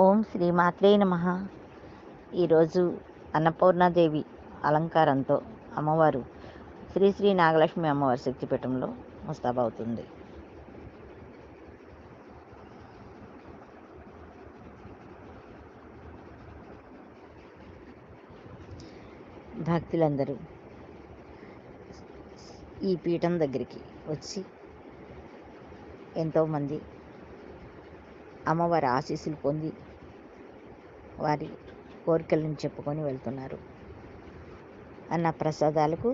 ఓం శ్రీ మాత్రే నమ. ఈరోజు అన్నపూర్ణాదేవి అలంకారంతో అమ్మవారు శ్రీ శ్రీ నాగలక్ష్మి అమ్మవారి శక్తిపీఠంలో ముస్తాబవుతుంది. భక్తులందరూ ఈ పీఠం దగ్గరికి వచ్చి ఎంతోమంది అమ్మవారి ఆశీస్సులు పొంది వారి కోరికలను చెప్పుకొని వెళ్తున్నారు. అన్న ప్రసాదాలకు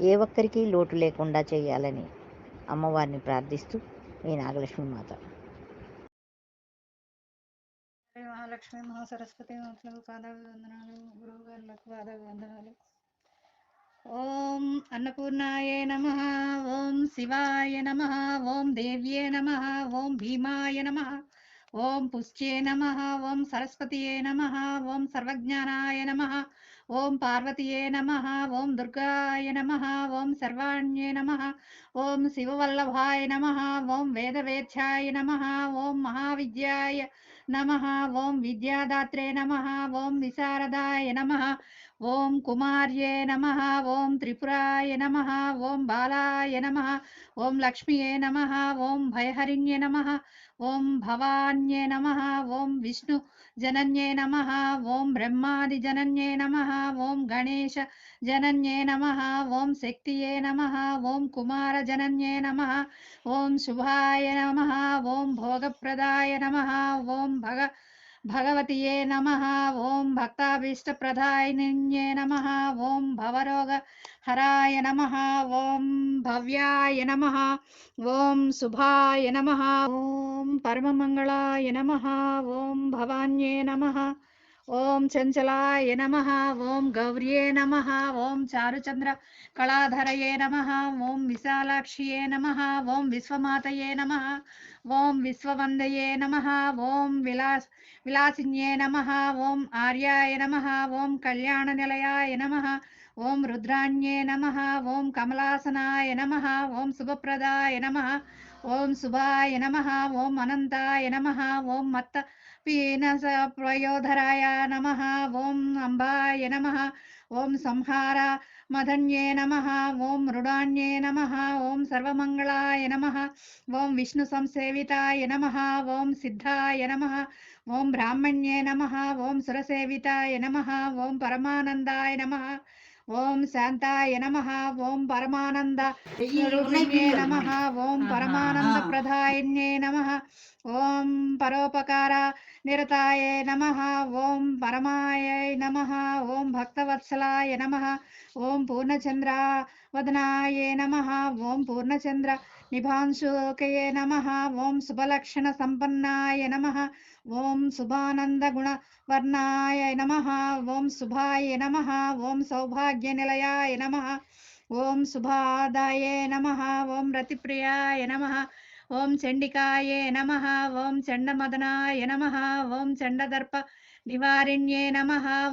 ఏ ఒక్కరికి లోటు లేకుండా చేయాలని అమ్మవారిని ప్రార్థిస్తూ మీ నాగలక్ష్మి మాత. మహాలక్ష్మి మహాసరస్వతి మాతలకు పాదాభివందనాలు గురువు గారులకు పాదాభివందనాలు. ఓం అన్నపూర్ణాయ నమ ఓం శివాయ నమ ఓం దేవ్యే నమ ఓం భీమాయ నమ ఓం పుష్యే నమ ఓం సరస్వతియే నమ ఓం సర్వజ్ఞానాయ నమ ఓం పార్వతీయే నమ ఓం దుర్గాయ నమ ఓం సర్వాణ్యే నమ ఓం శివవల్లభాయ నమ ఓం వేదవేద్యాయ నమ ఓం మహావిద్యాయ నమ ఓం విద్యాదాత్రే నమ ఓం విశారదాయ నమ ఓం కుమార్యే నమ ఓం త్రిపురాయ నమ ఓం బాలాయ నమ ఓం లక్ష్మియే నమ ఓం భయహరిణ్యే నమ ఓం భవాన్యే నమ ఓం విష్ణు జనన్యే నమ ఓం బ్రహ్మాది జనన్యే నమ ఓం గణేశ జనన్యే నమ ఓం శక్తియే నమ ఓం కుమార జనన్యే నమ ఓం శుభాయ నమ ఓం భోగప్రదాయ నమ ఓం భగ భగవతియే నమ ఓం భక్తాభీష్టప్రదాయిన్యే నమ ఓం భవరోగ హరాయ నమ ఓం భవ్యాయ నమ ఓం శుభాయ నమ ఓం పరమమంగళాయ నమ ఓం భవాన్యే నమ ఓం చంచలాయ నమ ఓం గౌర్యే నమ ఓం చారుచంద్ర కళాధరయే నమ ఓం విశాలాక్షియే నమ ఓం విశ్వమాతయే నమ ఓం విశ్వవందయే నమ ఓం విలాస్ విలాసిన్యే నమ ఓం ఆర్యాయ నమ ఓం కళ్యాణనిలయాయ నమ ఓం రుద్రాణ్యే నమ ఓం కమలాసనాయ నమ ఓం శుభప్రదాయ నమ ఓం శుభాయ నమ ఓం అనంతాయ నమ ఓం మత్త పీనస ప్రయోధరాయ నమ ఓం అంబాయ నమ ఓం సంహార మధన్యే నమ ఓం మృడాన్యే నమ ఓం సర్వమంగళాయ నమ ఓం విష్ణు సంసేవితాయ నమ ఓం సిద్ధాయ నమ ఓం బ్రాహ్మణ్యే నమ ఓం సురసేవితాయ నమ ఓం పరమానందాయ నమ ఓం శాంతాయ నమ ఓం పరమానంద రూపిణ్యే నమ ఓం పరమానంద ప్రదాయిన్యే నమ ఓం పరోపకార నిరతాయ నమ ఓం పరమాయ నమ ఓం భక్తవత్సలాయ నమ ఓం పూర్ణచంద్ర వదనాయ నమ ఓం పూర్ణచంద్ర నిభాంశుకయే నమ ఓం శుభలక్షణ సంపన్నాయ నమ ఓం శుభానంద గుణ వర్ణాయ నమ ఓం శుభాయ నమ ఓం సౌభాగ్య నిలయాయ నమ ఓం శుభాదాయ నమ ఓం రతిప్రియాయ నమ ఓం చండికాయ నమ ఓం చండమదనాయ నమ ఓం చండదర్ప నివారిణ్యే నమ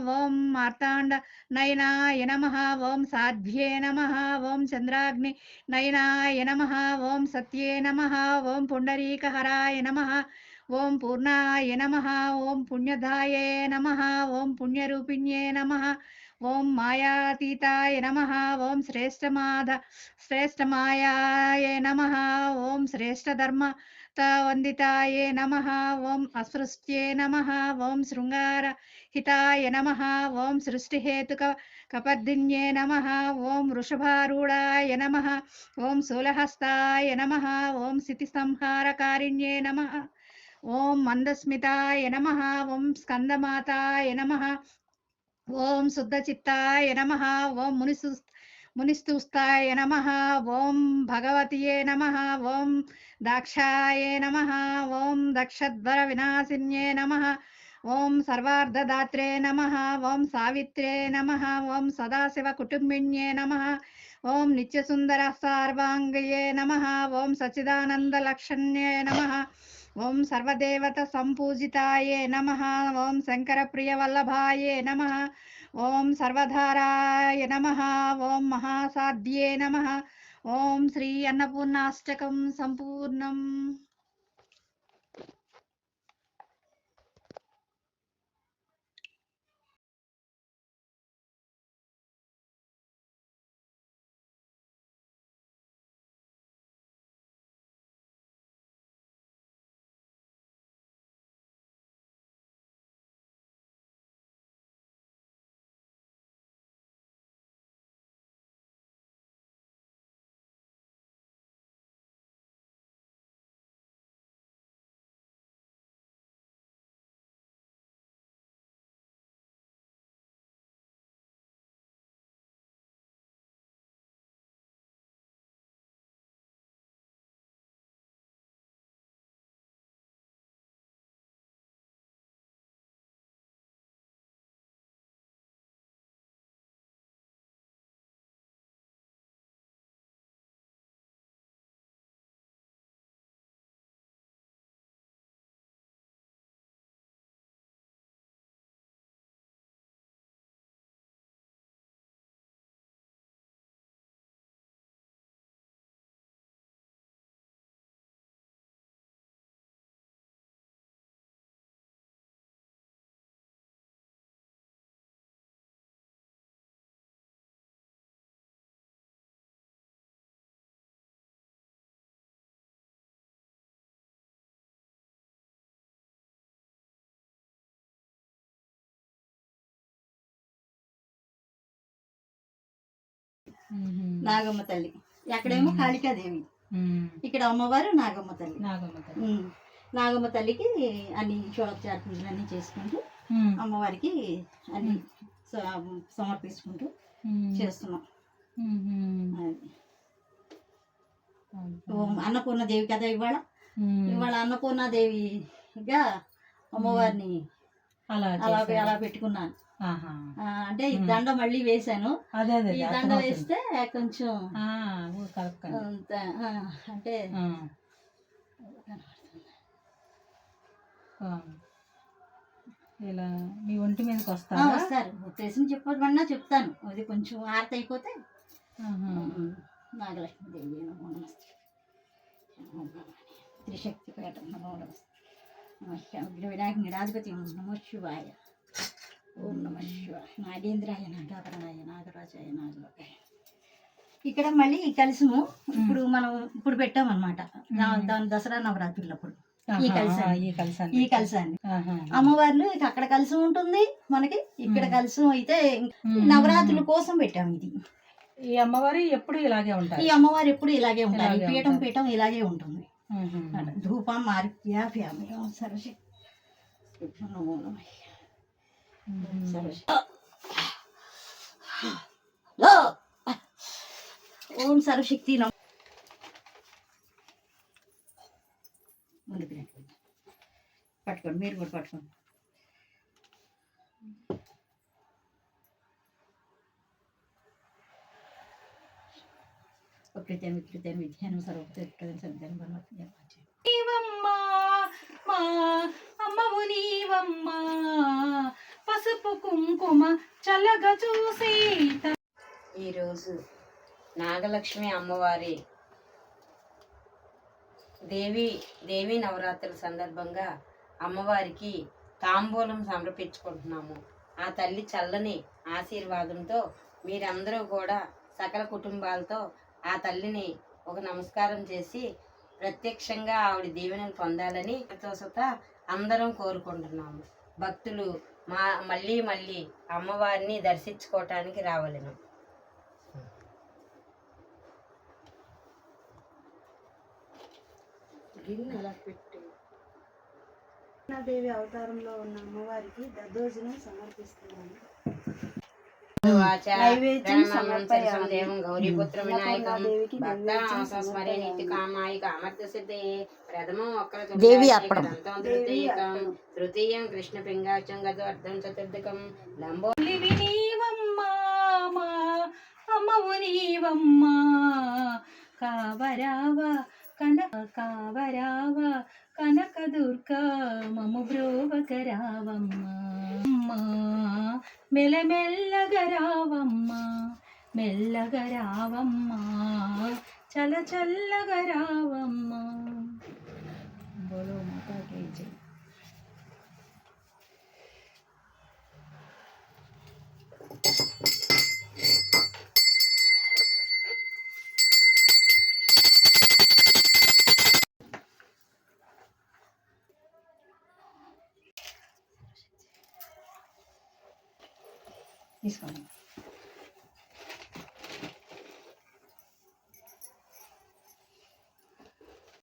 ఓం మార్తాండ నయనాయ నమ ఓం సాధ్యే నమ ఓం చంద్రాగ్ని నయనాయ నమ ఓం సత్యే నమ ఓం పుండరీకహరాయ నమ ఓం పూర్ణాయ నమ ఓం పుణ్యదాయే నమ ఓం పుణ్యరూపిణ్యే నమ ఓం మాయాతీతాయ నమ ఓం శ్రేష్టమాధ శ్రేష్టమాయాయ నమ ఓం శ్రేష్టధర్మ వందితాయే నమ ఓం అసృష్ట్యే నమ ఓం శృంగార హితాయ నమ ఓం సృష్టిహేతుక కపర్దిన్యే నమ ఓం వృషభారూఢాయ నమ ఓం శూలహస్తాయ నమ ఓం స్థితి సంహారకారిణ్యే నమ ఓం మందస్మితాయ నమ ఓం స్కందమాతాయ నమ ఓం శుద్ధచిత్తాయ నమ ఓం మునిసు మునిస్తుస్తాయ నమ ఓం భగవతియే నమ ఓం దాక్షాయ నమ ఓం దక్షద్వర వినాశిన్యే నమ ఓం సర్వార్ధదాత్రే నమ ఓం సావిత్రే నమ ఓం సదాశివ కుటుంబిణ్యే నమ ఓం నిత్యసుందర సార్వాంగయే నమ ఓం సచిదానందలక్షణ్యే నమ ఓం సర్వదేవత సంపూజితాయే నమ. ఓం శంకర ప్రియవల్లభాయే నమ. ఓం సర్వధారాయ నమ. ఓం మహాసాధ్యే నమ. ఓం శ్రీ అన్నపూర్ణాష్టకం సంపూర్ణం. నాగమ్మ తల్లి. ఎక్కడేమో మ్మ్. కాళికాదేవి. ఇక్కడ అమ్మవారు నాగమ్మ తల్లి. నాగమ్మ తల్లి. నాగమ్మ తల్లికి అన్ని షోడోపచార పూజలు అన్ని చేసుకుంటూ మ్మ్. అమ్మవారికి అన్ని సమర్పించుకుంటూ. చేస్తున్నాం. అన్నపూర్ణ దేవి కదా ఇవాళ. ఇవాళ అన్నపూర్ణ దేవిగా అమ్మవారిని అలా అలా పెట్టుకున్నాను. అంటే ఈ దండ మళ్ళీ అదే ఈ దండ. వేస్తే కొంచెం అంటే. ఇలా మీ ఒంటి మీదకి ఆ, వస్తారా. తెలిసిన చెప్పమన్నా చెప్తాను. అది కొంచెం ఆరత అయిపోతే. నాగలక్ష్మి దేవి నమస్తే. త్రిశక్తి పేట నమో నమస్తే వినాయక నిరాధిపతి నమో శివాయ. ఓం నమ శివాయ. నాగేంద్రాయ నాగాభరణాయ నాగరాజాయ నాగలోకాయ. ఇక్కడ మళ్ళీ ఈ కలసము. ఇప్పుడు మనం ఇప్పుడు పెట్టామన్నమాట. దాని దసరా నవరాత్రులప్పుడు ఈ ఆహా, కలశాన్ని. ఈ. ఈ కలసాన్ని. అమ్మవార్లు అక్కడ కలసం ఉంటుంది మనకి. ఇక్కడ. కలసం అయితే. నవరాత్రుల కోసం పెట్టాము ఇది. ఈ అమ్మవారు ఎప్పుడు ఇలాగే ఈ ఉంటారు అమ్మవారు ఎప్పుడు ఇలాగే ఉంటారు. ఈ పీఠం. పీఠం ఇలాగే ఉంటుంది. ధూపం సరశక్తి నమో నమః. మ్మ్. సరశక్తి. లో. ఓం సర్వశక్తి నమ. పట్టుకోండి మీరు కూడా పట్టుకోండి. ప్రకృతి వికృతి విద్యానం సర్వప్రకృతి అమ్మవు నీవమ్మా. పసుపు కుంకుమ చల్లగా చూసి ఈరోజు నాగలక్ష్మి అమ్మవారి దేవి దేవి నవరాత్రుల సందర్భంగా అమ్మవారికి తాంబూలం సమర్పించుకుంటున్నాము. ఆ తల్లి చల్లని ఆశీర్వాదంతో మీరందరూ కూడా సకల కుటుంబాలతో ఆ తల్లిని ఒక నమస్కారం చేసి ప్రత్యక్షంగా ఆవిడ దీవెనలు పొందాలని తోసత అందరం కోరుకుంటున్నాము. భక్తులు మా మళ్ళీ మళ్ళీ అమ్మవారిని దర్శించుకోవటానికి రావలను. దేవి అవతారంలో ఉన్న అమ్మవారికి దద్దోజనం సమర్పిస్తున్నాను దేవం గౌరీపుత్ర వినాయకం అన్నపూర్ణాదేవికి భక్త నైవేద్యం స్మరే సమర్పయామి. నిత్య కామాయి కామర్థ సిద్ధే. ప్రథమం ఒక్కర దేవి అర్పణం. తృతీయకం తృతీయం కృష్ణ పింగాచం గత అర్థం చతుర్థకం. లంబో తల్లివి నీవమ్మా మా అమ్మవు నీవమ్మా. కావరావా కన కావరావా కనక దుర్గా మము బ్రోవకరావమ్మా. అమ్మా మెల్లమెల్లగరావమ్మా మెల్లగరావమ్మా చల చల్లగరావమ్మా いいですかね。